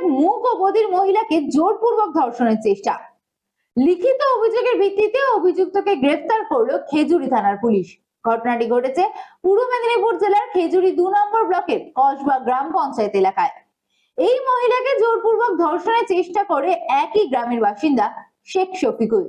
এক মুখ ও বধির মহিলাকে জোরপূর্বক ধর্ষণের চেষ্টা। লিখিত অভিযোগের ভিত্তিতে অভিযুক্তকে গ্রেফতার করল খেজুরি থানার পুলিশ। ঘটনাটি ঘটেছে পূর্ব মেদিনীপুর জেলার খেজুরি দু নম্বর ব্লকের কসবা গ্রাম পঞ্চায়েত এলাকায়। এই মহিলাকে জোরপূর্বক ধর্ষণের চেষ্টা করে একই গ্রামের বাসিন্দা শেখ শফিকুল।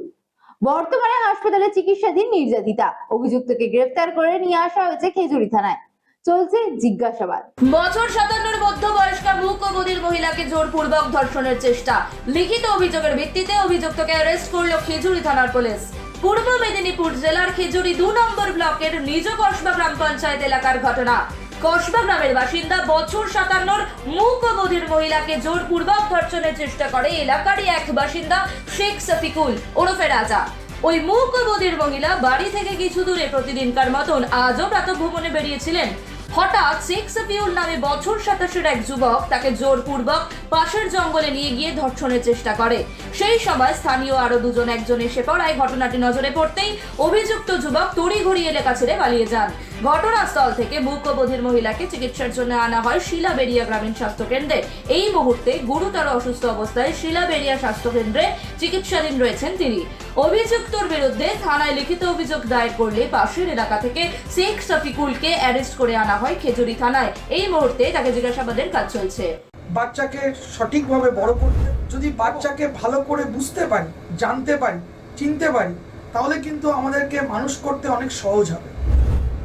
বর্তমানে হাসপাতালে চিকিৎসাধীন নির্যাতিতা। অভিযুক্তকে গ্রেফতার করে নিয়ে আসা হয়েছে খেজুরি থানায়। চলছে জিজ্ঞাসাবাদ। বছর সাতান্নর মধ্যবয়স্কা মুখ ও বধির মহিলাকে জোরপূর্বক ধর্ষণের চেষ্টা। লিখিত অভিযোগের ভিত্তিতে অভিযুক্তকে অ্যারেস্ট করল খেজুরি থানার পুলিশ। পূর্ব মেদিনীপুর জেলার খেজুরি দু নম্বর ব্লকের নিজ কসবা গ্রাম পঞ্চায়েত এলাকার ঘটনা। কসবা গ্রামের বাসিন্দা বছর সাতান্নর মুখ ও বধির মহিলাকে জোরপূর্বক ধর্ষণের চেষ্টা করে এলাকারই এক বাসিন্দা শেখ সফিকুল ওরফে রাজা। ওই মুখ ও বধির মহিলা বাড়ি থেকে কিছু দূরে প্রতিদিনকার মতন আজও প্রাতভ্রমণে বেরিয়েছিলেন। হঠাৎ শেখ সফিউল নামে বছর সাতাশের এক যুবক তাকে জোরপূর্বক পাশের জঙ্গলে নিয়ে গিয়ে ধর্ষণের চেষ্টা করে। সেই সময় স্থানীয় আরও দুজন একজন এসে পড়ায়। ঘটনাটি নজরে পড়তেই অভিযুক্ত যুবক তড়িঘড়ি এলাকা ছেড়ে পালিয়ে যান। ঘটনাস্থল থেকে মুখ বধির মহিলাকে চিকিৎসার জন্য আনা হয় শিলাবেরিয়া গ্রামীণ স্বাস্থ্য কেন্দ্রে এই মুহূর্তে গুরুতর অসুস্থ অবস্থায় শিলাবেরিয়া স্বাস্থ্য কেন্দ্রে চিকিৎসাধীন রয়েছেন তিনি। অভিযুক্তর বিরুদ্ধে থানায় লিখিত অভিযোগ দায়ের করলে পাশের এলাকা থেকে শেখ শফিকুলকে অ্যারেস্ট করে আনা হয় খেজুরি থানায়। এই মুহূর্তে তাকে জিজ্ঞাসাবাদের কাজ চলছে। বাচ্চাকে সঠিকভাবে বড় করতে, যদি বাচ্চাকে ভালো করে বুঝতে পারি, জানতে পারি, চিনতে পারি, তাহলে কিন্তু আমাদেরকে মানুষ করতে অনেক সহজ হবে।